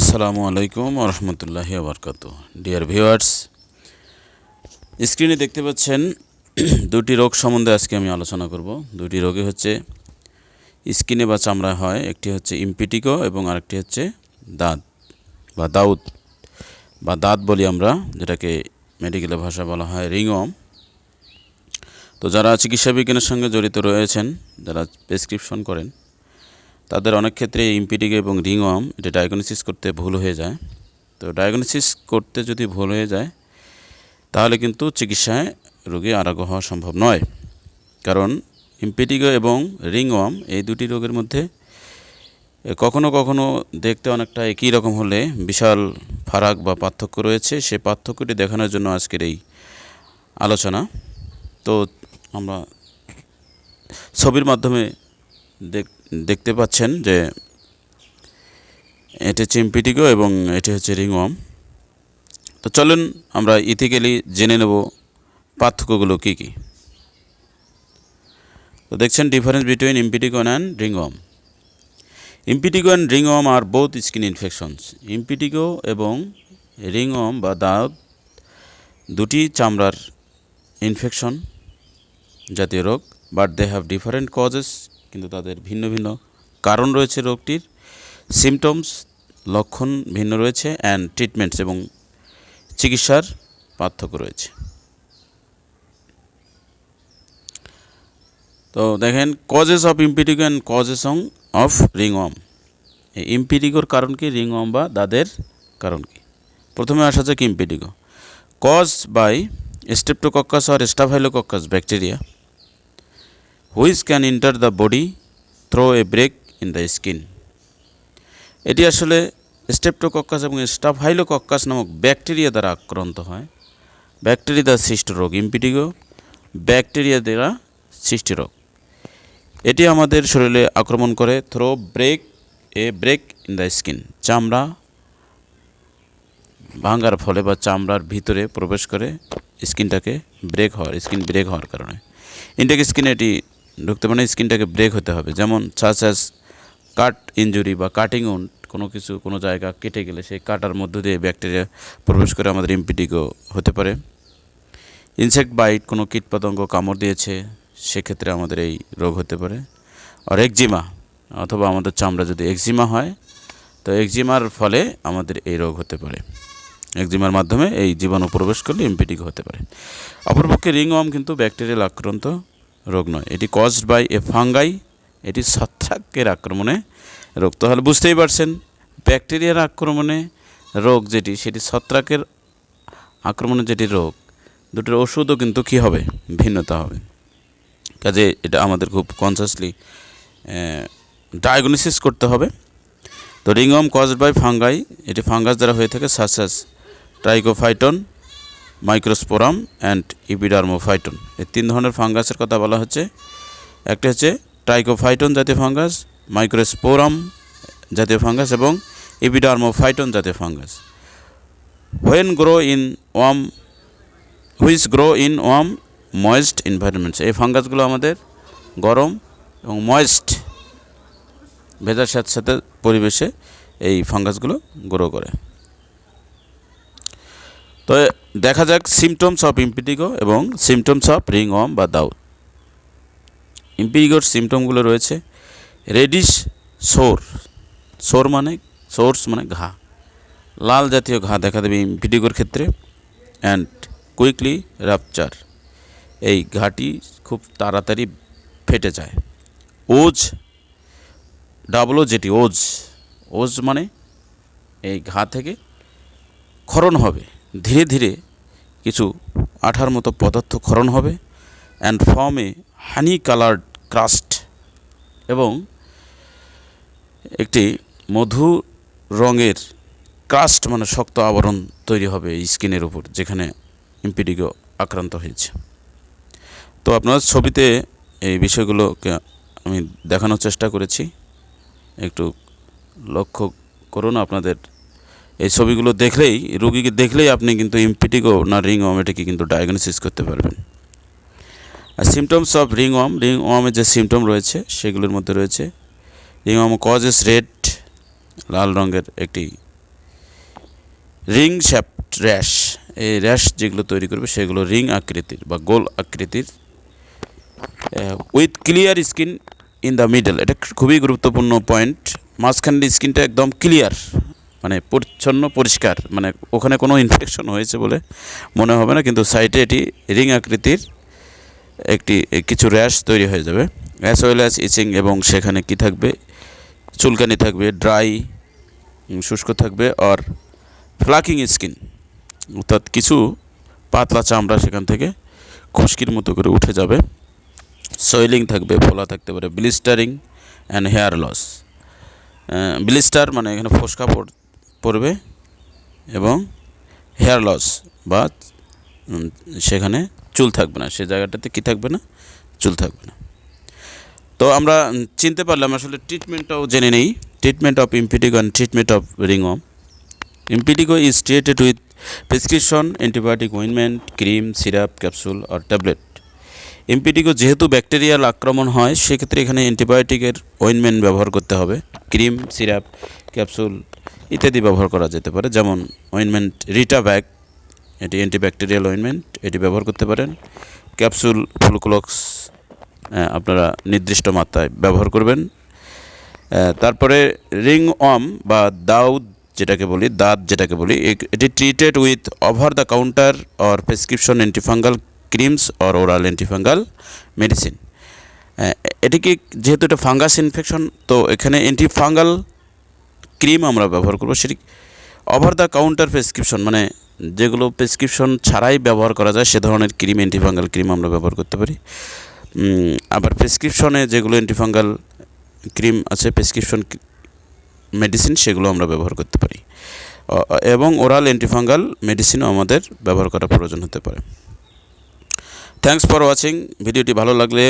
আসসালামু আলাইকুম রহমতুল্লাহি আবরকাত ডিয়ার ভিউয়ার্স স্ক্রিনে দেখতে পাচ্ছেন দুটি রোগ সম্বন্ধে আজকে আমি আলোচনা করব। দুটি রোগে হচ্ছে স্কিনে বা চামড়ায় হয়, একটি হচ্ছে ইমপিটিকো এবং আরেকটি হচ্ছে দাঁত বা দাউদ। বা দাঁত বলি আমরা, যেটাকে মেডিকেলের ভাষা বলা হয় রিংওম তো যারা চিকিৎসা বিজ্ঞানের সঙ্গে জড়িত রয়েছেন, যারা প্রেসক্রিপশন করেন তাদের অনেক ক্ষেত্রে ইমপিটিক এবং রিংওয়ার্ম এটা ডায়াগনোসিস করতে ভুল হয়ে যায়। তো ডায়াগনোসিস করতে যদি ভুল হয়ে যায়, তাহলে কিন্তু চিকিৎসায় রোগী আরোগ্য হওয়া সম্ভব নয়। কারণ ইমপিটিগো এবং রিংওয়ার্ম এই দুটি রোগের মধ্যে কখনো কখনো দেখতে অনেকটা একই রকম হলে বিশাল ফারাক বা পার্থক্য রয়েছে। সে পার্থক্যটি দেখানোর জন্য আজকের এই আলোচনা। তো আমরা ছবির মাধ্যমে দেখতে পাচ্ছেন যে এটি হচ্ছে ইমপিটিগো এবং এটি হচ্ছে রিংওয়ার্ম তো চলুন আমরা ইথিক্যালি জেনে নেব পার্থক্যগুলো কী কী। তো দেখছেন difference between impetigo and ringworm impetigo and ringworm R both skin infections impetigo এবং রিংওয়ার্ম বা দাগ দুটি চামড়ার ইনফেকশন জাতীয় রোগ but they have different causes কিন্তু তাদের ভিন্ন ভিন্ন কারণ রয়েছে রোগটির। সিমটমস লক্ষণ ভিন্ন রয়েছে অ্যান্ড ট্রিটমেন্টস এবং চিকিৎসার পার্থক্য রয়েছে। তো দেখেন causes of impetigo and causes Aung of ringworm এই ইম্পিটিগোর কারণ কি রিংওয়ার্ম বা দাদের কারণ কি? প্রথমে আসা যাক impetigo caused by streptococcus or staphylococcus bacteria which can enter the body through a break in the skin এটি আসলে স্টেপ্টোকক্কাস এবং স্টাফাইলোকক্কাস নামক ব্যাকটেরিয়া দ্বারা আক্রান্ত হয়। ব্যাকটেরিয়া দ্বারা সৃষ্ট রোগ ইম্পিটিগো ব্যাকটেরিয়া দ্বারা সৃষ্টি রোগ। এটি আমাদের শরীরে আক্রমণ করে through break a break in the skin চামড়া ভাঙার ফলে বা চামড়ার ভিতরে প্রবেশ করে স্কিনটাকে ব্রেক হওয়ার স্কিন ব্রেক হওয়ার কারণে। ইনটেক স্কিনে এটি ঢুকতে মানে স্কিনটাকে ব্রেক হতে হবে। যেমন সাচ অ্যাজ কাট ইঞ্জুরি বা কাটিং কোনো কিছু কোনো জায়গা কেটে গেলে সেই কাটার মধ্য দিয়ে ব্যাকটেরিয়া প্রবেশ করে আমাদের ইম্পিটিকো হতে পারে। ইনসেক্ট বাইট কোনো কীটপতঙ্গ কামড় দিয়েছে, সেক্ষেত্রে আমাদের এই রোগ হতে পারে। আর একজিমা অথবা আমাদের চামড়া যদি একজিমা হয়, তো একজিমার ফলে আমাদের এই রোগ হতে পারে। একজিমার মাধ্যমে এই জীবাণু প্রবেশ করলে এমপিটিক হতে পারে। অপরপক্ষে রিংওয়ার্ম কিন্তু ব্যাকটেরিয়াল আক্রান্ত। রোগ নয়। এটি কজড বাই এ ফাঙ্গাই এটি ছত্রাকের আক্রমণে রোগ। তাহলে বুঝতেই পারছেন ব্যাকটেরিয়ার আক্রমণে রোগ যেটি, সেটি ছত্রাকের আক্রমণে যেটি রোগ, দুটোর ওষুধও কিন্তু কী হবে? ভিন্নতা হবে। কাজে এটা আমাদের খুব কনসিয়াসলি ডায়াগনোসিস করতে হবে। তো রিংওয়ার্ম কজড বাই ফাঙ্গাই এটি ফাঙ্গাস দ্বারা হয়ে থাকে সাসাস ট্রাইকোফাইটন মাইক্রোস্পোরাম অ্যান্ড ইপিডার্মোফাইটন এই তিন ধরনের ফাঙ্গাসের কথা বলা হচ্ছে। একটা হচ্ছে ট্রাইকোফাইটন জাতীয় ফাঙ্গাস মাইক্রোস্পোরাম জাতীয় ফাঙ্গাস এবং ইপিডার্মোফাইটন জাতীয় fungus. When grow in warm which grow in warm moist environments এই ফাঙ্গাসগুলো আমাদের গরম এবং ময়েস্ট ভেজার সাথে সাথে পরিবেশে এই ফাঙ্গাসগুলো গ্রো করে। তো দেখা যাক সিমটমস অফ ইম্পিটিগো এবং সিমটমস অফ রিং ওয়ার্ম বা দাউদ। ইম্পিটিগোর সিমটমগুলো রয়েছে। রেডিশ সোর সোর মানে সোর্স মানে ঘা। লাল জাতীয় ঘা দেখা দেবে ইম্পিটিগোর ক্ষেত্রে। অ্যান্ড কুইকলি রাপচার এই ঘাটি খুব তাড়াতাড়ি ফেটে যায়। ওজ ডাবলও যেটি ওজ। ওজ মানে এই ঘা থেকে ক্ষরণ হবে। ধীরে ধীরে কিছু আঠার মতো পদার্থ ক্ষরণ হবে and form a honey coloured crust এবং একটি মধু রঙের ক্রাস্ট মানে শক্ত আবরণ তৈরি হবে এই স্কিনের উপর, যেখানে ইম্পিডিগো আক্রান্ত হয়েছে। তো আপনার ছবিতে এই বিষয়গুলোকে আমি দেখানোর চেষ্টা করেছি। একটু লক্ষ্য করুন আপনাদের এই ছবিগুলো দেখলেই, রুগীকে দেখলেই আপনি কিন্তু ইমপিটিগো না রিং ওয়াম এটাকে কিন্তু ডায়াগনোসিস করতে পারবেন। আর সিমটমস অফ রিং ওয়াম রিং ওয়ামের যে সিমটম রয়েছে, সেগুলোর মধ্যে রয়েছে রিং ওয়াম কজেস রেড লাল রঙের একটি রিং শ্যাপ্ট র্যাশ এই র্যাশ যেগুলো তৈরি করবে, সেগুলো রিং আকৃতির বা গোল আকৃতির with clear skin in the middle এটা খুবই গুরুত্বপূর্ণ পয়েন্ট মাঝখানের স্কিনটা একদম ক্লিয়ার মানে পরিচ্ছন্ন, পরিষ্কার মানে ওখানে কোনো ইনফেকশন হয়েছে বলে মনে হবে না, কিন্তু সাইডে এটি রিং আকৃতির একটি, কিছু র্যাশ তৈরি হয়ে যাবে। অ্যাস ওয়েল অ্যাস ইচিং এবং সেখানে কি থাকবে? চুলকানি থাকবে ড্রাই শুষ্ক থাকবে আর ফ্লাকিং স্কিন অর্থাৎ কিছু পাতলা চামড়া সেখান থেকে খুশকির মতো করে উঠে যাবে। সয়েলিং থাকবে, ফোলা থাকতে পারে blistering and hair loss blister মানে এখানে ফোসকা পড়বে এবং হেয়ার লস বা সেখানে চুল থাকবে না। সে জায়গাটাতে কি থাকবে না? চুল থাকবে না। তো আমরা চিনতে পারলাম আসলে ট্রিটমেন্টটাও জেনে নেই। Treatment of impetigo and treatment of ringworm impetigo is treated with prescription antibiotic ointment cream syrup capsule R tablet impetigo যেহেতু ব্যাকটেরিয়াল আক্রমণ হয়, সেক্ষেত্রে এখানে অ্যান্টিবায়োটিকের ওয়েনমেন্ট ব্যবহার করতে হবে। ক্রিম সিরাপ ক্যাপসুল ইত্যাদি ব্যবহার করা যেতে পারে। যেমন অয়েনমেন্ট রিটা ব্যাগ এটি অ্যান্টিব্যাকটেরিয়াল অয়েনমেন্ট এটি ব্যবহার করতে পারেন। ক্যাপসুল ফ্লুক্লক্স আপনারা নির্দিষ্ট মাত্রায় ব্যবহার করবেন। তারপরে রিং অম বা দাউদ যেটাকে বলি, দাঁত যেটাকে বলি এটি treated with over the counter or prescription antifungal creams or oral antifungal medicine এটিকে যেহেতু এটা ফাঙ্গাস ইনফেকশন তো এখানে অ্যান্টিফাঙ্গাল ক্রিম আমরা ব্যবহার করব, সেটি ওভার দ্য কাউন্টার প্রেসক্রিপশন মানে যেগুলো প্রেসক্রিপশন ছাড়াই ব্যবহার করা যায়, সে ধরনের ক্রিম অ্যান্টিফাঙ্গাল ক্রিম আমরা ব্যবহার করতে পারি। আবার প্রেসক্রিপশনে যেগুলো অ্যান্টিফাঙ্গাল ক্রিম আছে প্রেসক্রিপশন মেডিসিন সেগুলো আমরা ব্যবহার করতে পারি। এবং ওরাল অ্যান্টিফাঙ্গাল মেডিসিনও আমাদের ব্যবহার করা প্রয়োজন হতে পারে। থ্যাংকস ফর ওয়াচিং ভিডিওটি ভালো লাগলে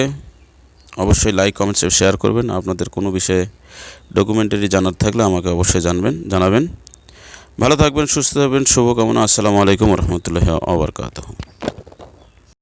অবশ্যই লাইক কমেন্টস শেয়ার করবেন। আপনাদের কোনো বিষয়ে ডকুমেন্টারি জানার থাকলে আমাকে অবশ্যই জানবেন, জানাবেন। ভালো থাকবেন, সুস্থ থাকবেন, শুভকামনা, আসসালামু আলাইকুম রহমতুল্লাহ আবরকাত